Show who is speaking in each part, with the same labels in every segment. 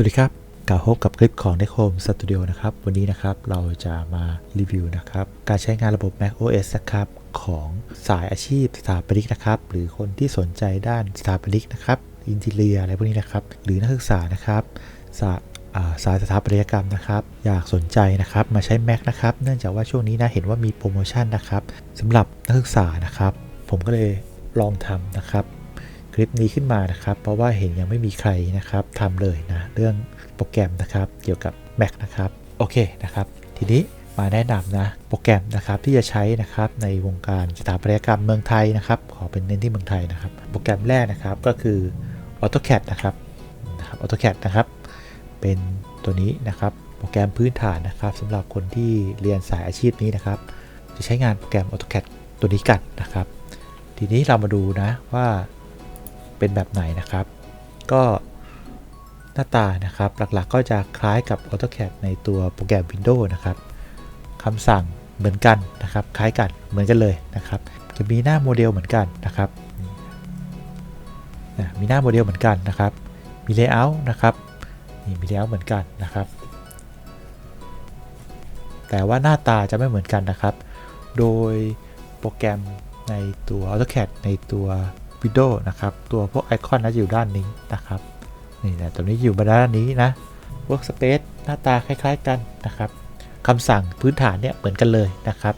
Speaker 1: สวัสดีครับกล่าวพบกับคลิปของ n e c o m Studio นะครับ วันนี้นะครับเราจะมารีวิวนะครับ การใช้งานระบบ Mac OS นะครับ ของสายอาชีพสถาปนิกนะครับ หรือคนที่สนใจด้านสถาปนิกนะครับอินทีเรียอะไรพวกนี้นะครับ หรือนักศึกษานะครับสายอ่าสายสถาปัตยกรรมนะครับ อยากสนใจนะครับมาใช้ Mac นะครับ เนื่องจากว่าช่วงนี้นะเห็นว่ามีโปรโมชั่นนะครับสำหรับนักศึกษานะครับ ผมก็เลยลองทำนะครับ ลิปนี้ขึ้นมานะครับ เพราะว่าเห็นยังไม่มีใครนะครับทำเลยนะเรื่องโปรแกรมนะครับเกี่ยวกับ Mac นะครับโอเคนะครับ ทีนี้มาแนะนำนะโปรแกรมนะครับที่จะใช้นะครับในวงการสถาปัตยกรรมเมืองไทยนะครับขอเป็นเน้นที่เมืองไทยนะครับ โปรแกรมแรกนะครับก็คือ AutoCAD นะครับนะครับ AutoCAD นะครับ เป็นตัวนี้นะครับ โปรแกรมพื้นฐานนะครับสำหรับคนที่เรียนสายอาชีพนี้นะครับ จะใช้งานโปรแกรม AutoCAD ตัวนี้กันนะครับ ทีนี้เรามาดูนะว่า เป็นแบบไหนนะครับ ก็หน้าตานะครับหลักๆก็จะคล้ายกับ AutoCAD ในตัวโปรแกรม Windows นะครับคำสั่งเหมือนกันนะครับ คล้ายกันเหมือนกันเลยนะครับ จะมีหน้าโมเดลเหมือนกันนะครับมีหน้าโมเดลเหมือนกันนะครับ มี Layout นะครับนี่มี Layout เหมือนกันนะครับ แต่ว่าหน้าตาจะไม่เหมือนกันนะครับ โดยโปรแกรมในตัว AutoCAD ในตัว Windows นะครับ ตัวพวกไอคอนนะจะอยู่ด้านนี้นะครับ นี่นะตัวนี้อยู่บนด้านนี้นะ Workspace หน้าตาคล้าย ๆกันนะครับคำสั่งพื้นฐานเนี่ยเหมือนกันเลยนะครับ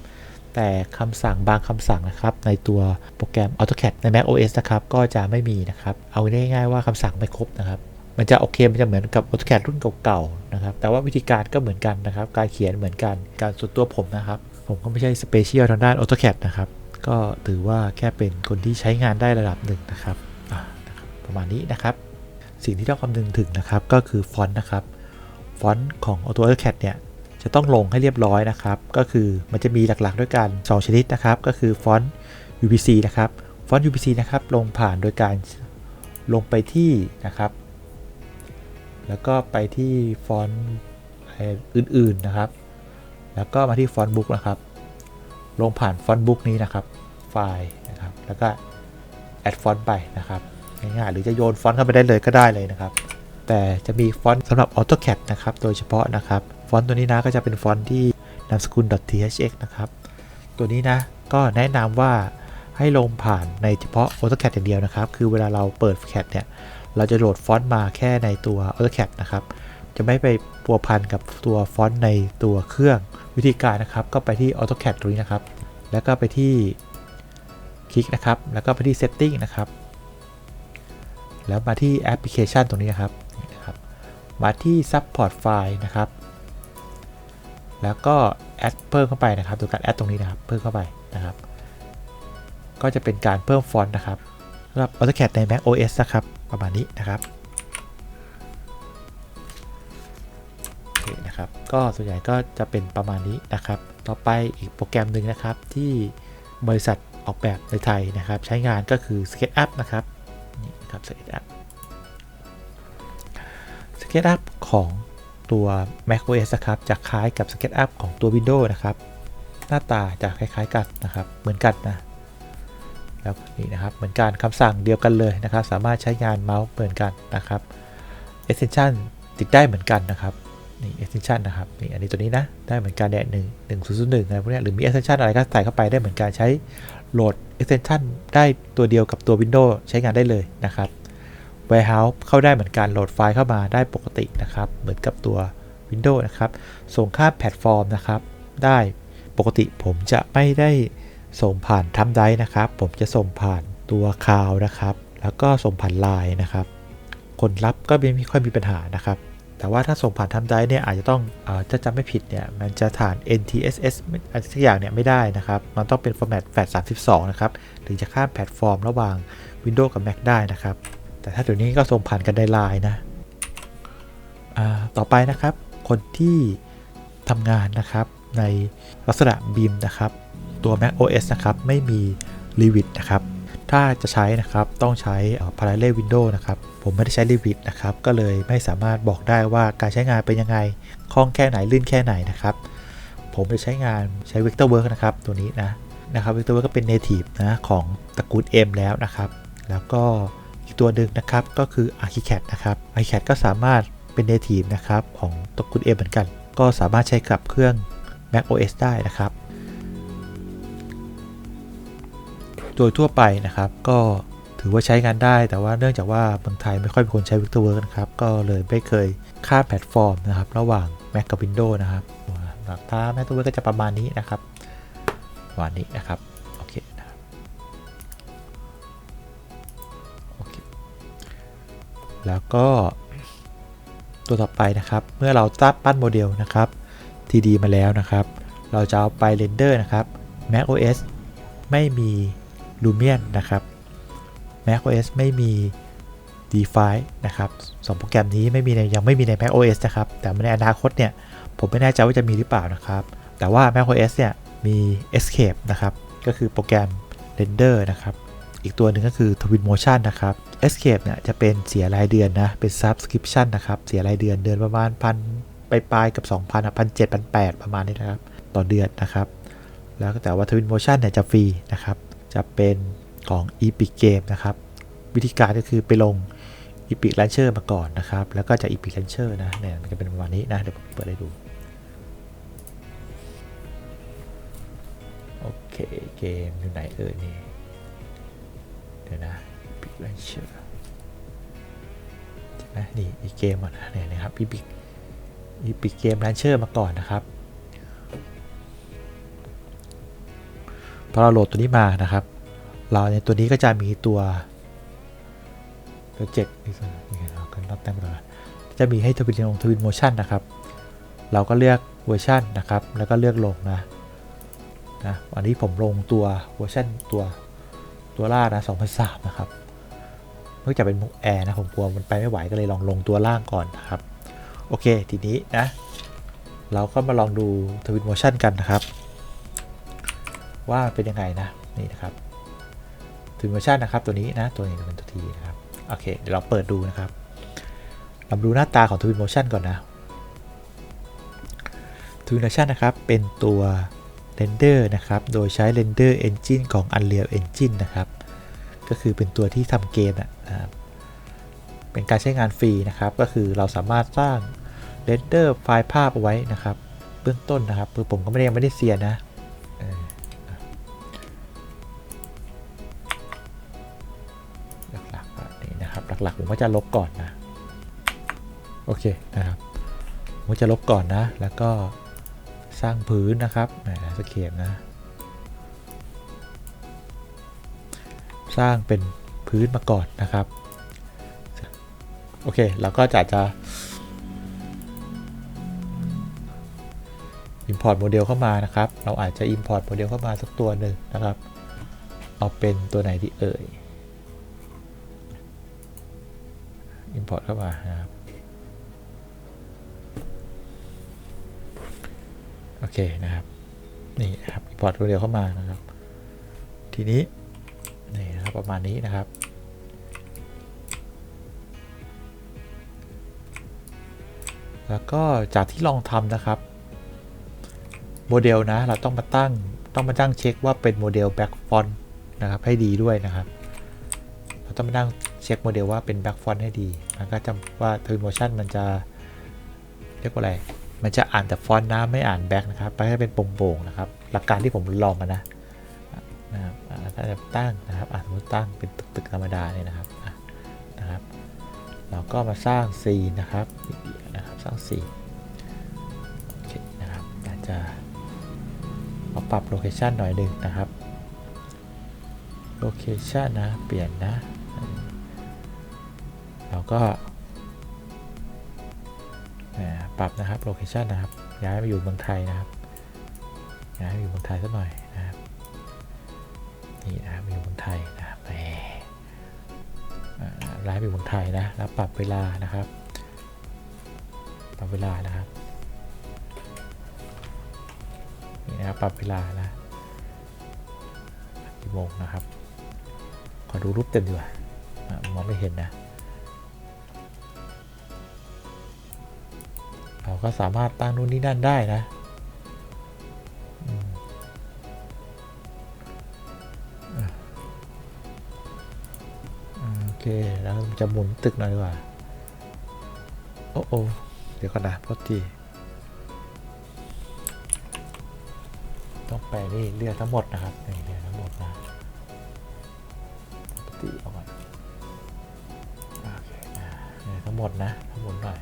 Speaker 1: แต่คำสั่งบางคำสั่งนะครับ ในตัวโปรแกรม AutoCAD ใน Mac OS นะครับ ก็จะไม่มีนะครับ เอาง่ายๆว่าคำสั่งไม่ครบนะครับ มันจะโอเค มันจะเหมือนกับ AutoCAD รุ่นเก่าๆนะครับ แต่ว่าวิธีการก็เหมือนกันนะครับ การเขียนเหมือนกัน การส่วนตัวผมนะครับ ผมก็ไม่ใช่สเปเชียลทางด้าน AutoCAD นะครับ ก็ถือว่าแค่เป็นคนที่ใช้งานได้ระดับหนึ่งนะครับ ประมาณนี้นะครับ สิ่งที่ต้องคำนึงถึงนะครับก็คือฟอนต์นะครับ ฟอนต์ของ AutoCAD เนี่ยจะต้องลงให้เรียบร้อยนะครับ ก็คือมันจะมีหลักๆด้วยกัน 2 ชนิดนะครับ ก็คือฟอนต์ UPC นะครับ ฟอนต์ UPC นะครับลงผ่านโดยการลงไปที่นะครับ แล้วก็ไปที่ฟอนต์อื่นๆนะครับ แล้วก็มาที่ฟอนต์บุ๊กนะครับ ลงผ่านฟอนต์บุ๊กนี้นะครับ ไฟล์นะครับแล้วก็แอดฟอนต์ไปนะครับง่ายๆหรือจะโยนฟอนต์เข้าไปได้เลยก็ได้เลยนะครับแต่จะมีฟอนต์สำหรับ AutoCAD นะครับโดยเฉพาะนะครับฟอนต์ตัวนี้นะก็จะเป็นฟอนต์ที่นามสกุล .thx นะครับตัวนี้นะก็แนะนำว่าให้ลงผ่านในเฉพาะ AutoCAD อย่างเดียวนะครับ คือเวลาเราเปิด CAD เนี่ย เราจะโหลดฟอนต์มาแค่ในตัว AutoCAD นะครับ จะไม่ไปพัวพันกับตัวฟอนต์ในตัวเครื่อง วิธีการนะครับ ก็ไปที่ AutoCAD ตรงนี้นะครับ แล้วก็ไปที่ คลิกนะครับ แล้วก็ไปที่ Setting นะครับ แล้วมาที่แอปพลิเคชันตรงนี้นะครับนะครับ มาที่ Support File นะครับ แล้วก็แอดเพิ่มเข้าไปนะครับโดยการแอดตรงนี้นะครับ เพิ่มเข้าไปนะครับ ก็จะเป็นการเพิ่มฟอนต์นะครับสำหรับ AutoCAD ใน Mac OS นะครับ ประมาณนี้นะครับโอเคนะครับ ก็ส่วนใหญ่ก็จะเป็นประมาณนี้นะครับ ต่อไปอีกโปรแกรมหนึ่งนะครับที่บริษัท ออกแบบในไทยนะครับ ใช้งานก็คือ SketchUp นะครับนี่ครับ SketchUp SketchUp ของตัว macOS นะครับจะคล้ายกับ SketchUp ของตัว Windows นะครับ หน้าตาจะคล้าย ๆ กันนะครับ เหมือนกันนะแล้วนี่นะครับเหมือนกันคำสั่งเดียวกันเลยนะครับ สามารถใช้งานเมาส์เหมือนกันนะครับ extension ติดได้เหมือนกันนะครับ นี่ extension นะครับนี่อันนี้ตัวนี้นะ ได้เหมือนกันเนี่หนึ่งหนึ่งศูนย์ศูนย์หนึ่งอะไรพวกนี้หรือมี extension อะไรก็ใส่เข้าไปได้เหมือนกันใช้โหลด extension ได้ตัวเดียวกับตัว Windows ใช้งานได้เลยนะครับ Warehouse เข้าได้เหมือนกันโหลดไฟล์เข้ามาได้ปกตินะครับ เหมือนกับตัว Windows นะครับ ส่งข้ามแพลตฟอร์มนะครับ ได้ปกติผมจะไม่ได้ส่งผ่านทัมไดนะครับ ผมจะส่งผ่านตัวคลาวนะครับ แล้วก็ส่งผ่านไลน์นะครับ คนรับก็ไม่ค่อยมีปัญหานะครับ แต่ว่าถ้าส่งผ่านทัมไดเนี่ยอาจจะต้องอถ้าจำไม่ผิดเนี่ยมันจะฐาน NTSS อะไรสักอย่างเนี่ยไม่ได้นะครับ มันต้องเป็น format FAT32 นะครับ ถึงจะข้ามแพลตฟอร์มระหว่าง Windows กับ Mac ได้นะครับ แต่ถ้าเดี๋ยวนี้ก็ส่งผ่านกันในไลน์นะต่อไปนะครับ คนที่ทำงานนะครับในลักษณะ BIM นะครับ ตัว Mac OS นะครับ ไม่มี Revit นะครับ ถ้าจะใช้นะครับต้องใช้ Parallel Window นะครับ ผมไม่ได้ใช้ Revit นะครับ ก็เลยไม่สามารถบอกได้ว่าการใช้งานเป็นยังไง คล่องแค่ไหนลื่นแค่ไหนนะครับ ผมจะใช้งานใช้ Vectorworks นะครับ ตัวนี้นะนะครับ Vectorworks ก็เป็น Native นะของตระกูล M แล้วนะครับ แล้วก็อีกตัวหนึ่งนะครับก็คือ ArchiCAD นะครับ ArchiCAD ก็สามารถเป็น native นะครับของตัวคุณเอเหมือนกัน ก็สามารถใช้กับเครื่อง Mac OS ได้นะครับ โดยทั่วไปนะครับ ก็ถือว่าใช้งานได้แต่ว่าเนื่องจากว่าเมืองไทยไม่ค่อยมีคนใช้ Vectorworks นะครับ ก็เลยไม่เคยข้ามแพลตฟอร์มนะครับ ระหว่าง Mac กับ Windows นะครับถ้า Vectorworks ก็จะประมาณนี้นะครับประมานี้นะครับโอเคนะครับโอเคแล้วก็ตัวต่อไปนะครับ เมื่อเราตั้งปั้นโมเดลนะครับ TD มาแล้วนะครับ เราจะเอาไปเรนเดอร์นะครับ Mac OS ไม่มี Lumion นะครับ Mac OS ไม่มี DeFi นะครับสองโปรแกรมนี้ไม่มีในยังไม่มีใน Mac OS นะครับ แต่ในอนาคตเนี่ยผมไม่แน่ใจว่าจะมีหรือเปล่านะครับ แต่ว่า Mac OS เนี่ยมี Escape นะครับ ก็คือโปรแกรม Render นะครับ อีกตัวหนึ่งก็คือ Twinmotion นะครับ Escape เนี่ยจะเป็นเสียรายเดือนนะ เป็น Subscription นะครับ เสียรายเดือนเดือนประมาณพันไปปลายๆกับ 2,000อะพันเจ็ดพันแปดประมาณนี้นะครับ ต่อเดือนนะครับ แล้วแต่ว่า Twinmotion เนี่ยจะฟรีนะครับ จะเป็นของ Epic Game นะครับ วิธีการก็คือไปลง Epic Launcher มาก่อนนะครับ แล้วก็จาก Epic Launcher นะเนี่ยมันจะเป็นประมาณนี้นะ เดี๋ยวผมเปิดให้ดู โอเค เกมอยู่ไหนเอ่ยนี่ เดี๋ยวนะ Epic Launcher ใช่ไหมนี่อีกเกมอะนะเนี่ยนะครับ Epic Epic Game Launcher มาก่อนนะครับ พอเราโหลดตัวนี้มานะครับ เราในตัวนี้ก็จะมีตัวตัวเจ็ดนี่สินี่เรากันรับแต้มเลยจะมีให้ทวินลงทวินโมชั่นนะครับ เราก็เลือกเวอร์ชันนะครับ แล้วก็เลือกลงนะนะวันนี้ผมลงตัวเวอร์ชันตัวตัวล่านะ2003นะครับเนื่องจากเป็นมุกแอร์นะผมกลัวมันไปไม่ไหวก็เลยลองลงตัวล่างก่อนนะครับ โอเคทีนี้นะ เราก็มาลองดูทวินโมชั่นกันนะครับ ว่าเป็นยังไงนะนี่นะครับทวินโมชันนะครับตัวนี้นะตัวนี้เป็นตัวทีนะครับโอเคเดี๋ยวเราเปิดดูนะครับเรามาดูหน้าตาของ Twin Motion ก่อนนะ Twin Motion นะครับเป็นตัว Render นะครับโดยใช้ Render Engine ของ Unreal Engine นะครับก็คือเป็นตัวที่ทำเกมนะครับเป็นการใช้งานฟรีนะครับก็คือเราสามารถสร้าง Render ไฟล์ภาพเอาไว้นะครับ เบื้องต้นนะครับคือผมก็ไม่ได้ยังไม่ได้เสียนะ หลักๆผมก็จะลบก่อนนะ โอเคนะครับผมจะลบก่อนนะ แล้วก็สร้างพื้นนะครับไหนนะสเกมนะ สร้างเป็นพื้นมาก่อนนะครับ โอเค แล้วก็จะจะ import โมเดลเข้ามานะครับ เราอาจจะ import โมเดลเข้ามาสักตัวหนึ่งนะครับ เอาเป็นตัวไหนที่เอ่ย import เข้ามานะครับ โอเคนะครับ นี่นะครับ import โมเดลเข้ามานะครับ ทีนี้ นี่นะครับประมาณนี้นะครับแล้วก็จากที่ลองทำนะครับ โมเดลนะเราต้องมาตั้งต้องมาตั้งเช็คว่าเป็นโมเดลแบ็กฟอนนะครับให้ดีด้วยนะครับ เราต้องมานั่งเช็คโมเดลว่าเป็นแบ็กฟอนต์ให้ดี มันก็จะว่าทวินโมชั่นมันจะเรียกว่าอะไร มันจะอ่านแต่ฟอนต์นะไม่อ่านแบ็กนะครับไปให้เป็นโป่งๆนะครับ หลักการที่ผมลองมานะนะครับถ้าจะตั้งนะครับสมมติตั้งเป็นตึกธรรมดาเนี่ยนะครับนะครับ เราก็มาสร้างซีนะครับนะครับ สร้างซีนโอเคนะครับอาจจะมาปรับโลเคชันหน่อยหนึ่งนะครับ โลเคชันนะ เปลี่ยนนะ ก็ปรับนะครับโลเคชันนะครับย้ายมาอยู่เมืองไทยนะครับย้ายมาอยู่เมืองไทยสักหน่อยนะครับนี่นะครับอยู่เมืองไทยนะครับแหมร้ายไปเมืองไทยนะแล้วปรับเวลานะครับ ปรับเวลานะครับนี่นะครับปรับเวลานะกี่โมงนะครับขอดูรูปเต็มดีกว่ามองไม่เห็นนะ ก็สามารถตั้งนู่นนี่นั่นได้นะโอเค แล้วจะหมุนตึกหน่อยดีกว่า โอ้โอเดี๋ยวก่อนนะพอดีต้องแปลนี่เลือกทั้งหมดนะครับนี่เลือกทั้งหมดนะปกติเอาก่อนโอเคเลือกทั้งหมดนะทั้งหมดหน่อย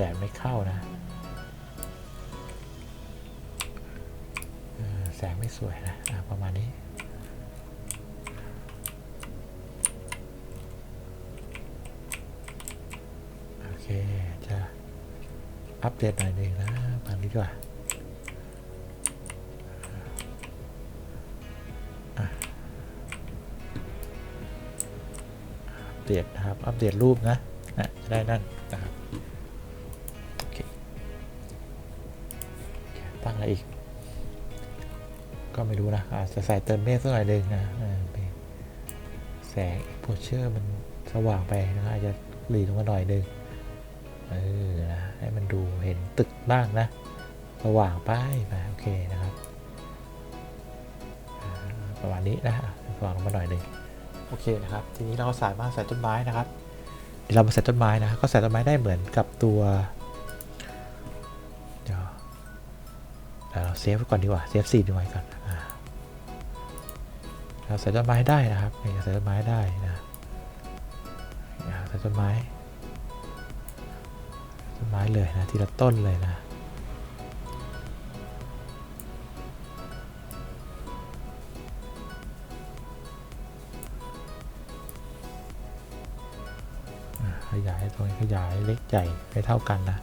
Speaker 1: แต่ไม่เข้านะแสงไม่สวยนะะประมาณนี้โอเค จะอัปเดตหน่อยหนึ่งนะบางนี้ดีกว่าอะอัปเดตนะครับ อัปเดตรูปนะนะจะได้นั่น อาจจะใส่เติมเมฆสักหน่อยหนึ่งนะอ่าเป็นแสงโพเชอร์มันสว่างไปนะครับอาจจะหลีลงมาหน่อยหนึงเออนะให้มันดูเห็นตึกบ้างนะ สว่างไปมาโอเคนะครับอ่าประมาณนี้นะอะสว่างลงมาหน่อยหนึ่งโอเคนะครับ ทีนี้เราก็สามารถใส่ต้นไม้นะครับเดี๋ยวเรามาใส่ต้นไม้นะก็ใส่ต้นไม้ได้เหมือนกับตัวเดี๋ยวเดี๋ยวเราเซฟไว้ก่อนดีกว่าเซฟซีดไว้ก่อนอ่าเรา ใส่ต้นไม้ได้นะครับใส่ต้นไม้ได้นะใส่ต้นไม้ต้นไม้เลยนะทีละต้นเลยนะขยายตรงนี้ขยายเล็กใหญ่ให้เท่ากันนะ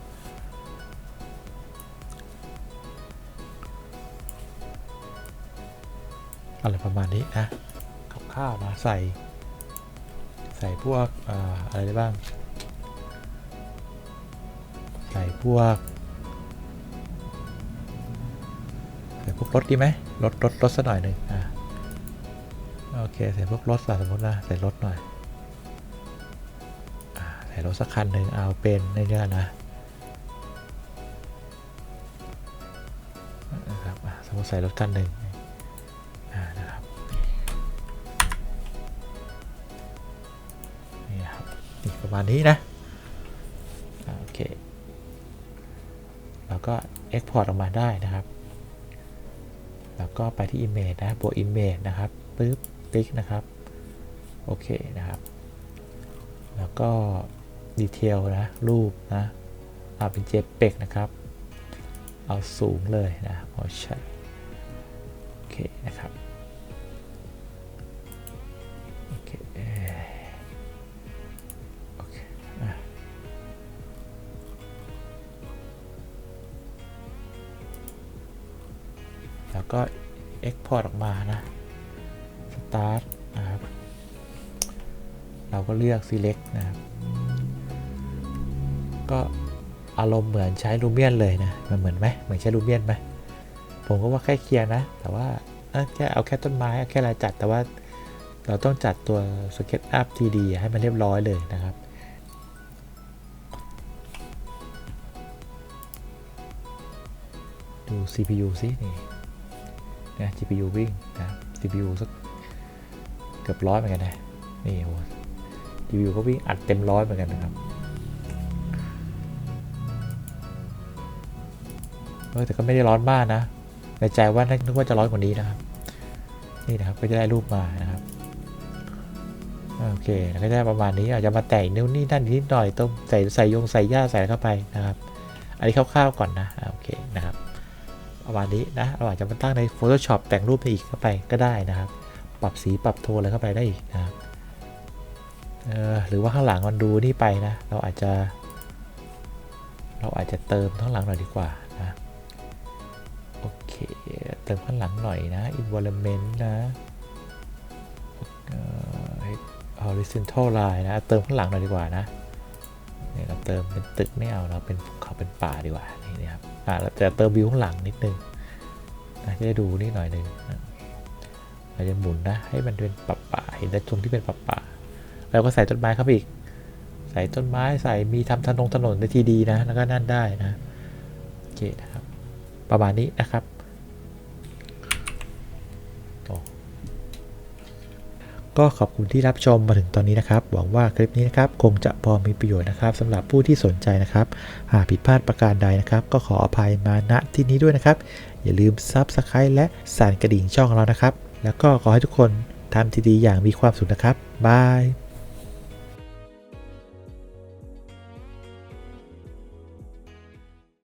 Speaker 1: อะไรประมาณนี้นะกับข้าวนะใส่ ใส่พวกออะไรได้บ้าง ใส่พวก ใส่พวกรถดีไหมรถรถรถสักหน่อยหนึ่งอะโอเค ใส่พวกรถสมมตินะใส่รถหน่อยอใส่รถสักคันหนึ่งเอาเป็นในเนี้ยนะนะครับอะสมมติใส่รถคันหนึ่ง มาณนี้นะโอเคแล้วก็ Export ออกมาได้นะครับ แล้วก็ไปที่ Image นะบวก Image นะครับปึ๊บติ๊กนะครับ โอเคนะครับ แล้วก็ Detail นะ รูปนะเอาเป็น JPEG นะครับ เอาสูงเลยนะ Motion โอเคนะครับ แล้วก็ Export ออกมานะ Start นะครับ เราก็เลือก Select นะครับก็อารมณ์เหมือนใช้ Lumion เลยนะ มันเหมือนไหมเหมือนใช้ Lumion ไหมผมก็ว่าใกล้เคียงนะ แต่ว่าเอ้ยแค่เอาแค่ต้นไม้เอาแค่รายจัด แต่ว่าเราต้องจัดตัว SketchUp 3D ให้มันเรียบร้อยเลยนะครับดู CPU สินี่ นะ GPU วิ่งนะ CPU สักเกือบร้อยเหมือนกันนะนี่โห GPU ก็วิ่งอัดเต็มร้อยเหมือนกันนะครับเออแต่ก็ไม่ได้ร้อนมากนะในใจว่านึกว่าจะร้อนกว่านี้นะครับ นี่นะครับก็จะได้รูปมานะครับโอเคแล้วก็ได้ประมาณนี้อาจจะมาแต่งนิ้วนี่นั่นนิดหน่อยต้องใส่ใส่ยงใส่หญ้าใส่เข้าไปนะครับ อันนี้คร่าวๆก่อนนะโอเคนะครับ ประมาณนี้นะเราอาจจะมาตั้งใน Photoshop แต่งรูปไปอีกเข้าไปก็ได้นะครับ ปรับสีปรับโทนอะไรเข้าไปได้อีกนะครับหรือว่าข้างหลังมันดูนี่ไปนะ เราอาจจะ เราอาจจะเติมข้างหลังหน่อยดีกว่านะโอเค เติมข้างหลังหน่อยนะ environment นะออ horizontal line นะ เติมข้างหลังหน่อยดีกว่านะเนี่ยเราเติมเป็นตึกไม่เอาเราเป็นภูเขาเป็นป่าดีกว่านี่นะครับ อ่าเราจะเติมวิวข้างหลังนิดนึงนะจะได้ดูนี่หน่อยหนึงเราจะหมุนนะให้มันเป็นป่าป่าๆเห็นแต่ตรงที่เป็นป่าป่าๆแล้วก็ใส่ต้นไม้เข้าไปอีก ใส่ต้นไม้ใส่มีทำถนนถนนในทีดีนะ แล้วก็นั่นได้นะโอเคนะครับ ประมาณนี้นะครับ ก็ขอบคุณที่รับชมมาถึงตอนนี้นะครับ หวังว่าคลิปนี้นะครับคงจะพอมีประโยชน์นะครับสำหรับผู้ที่สนใจนะครับ หากผิดพลาดประการใดนะครับ ก็ขออภัยมาณที่นี้ด้วยนะครับ อย่าลืมซับสไครต์และสั่นกระดิ่งช่องเรานะครับ แล้วก็ขอให้ทุกคนทำทีดีอย่างมีความสุขนะครับบาย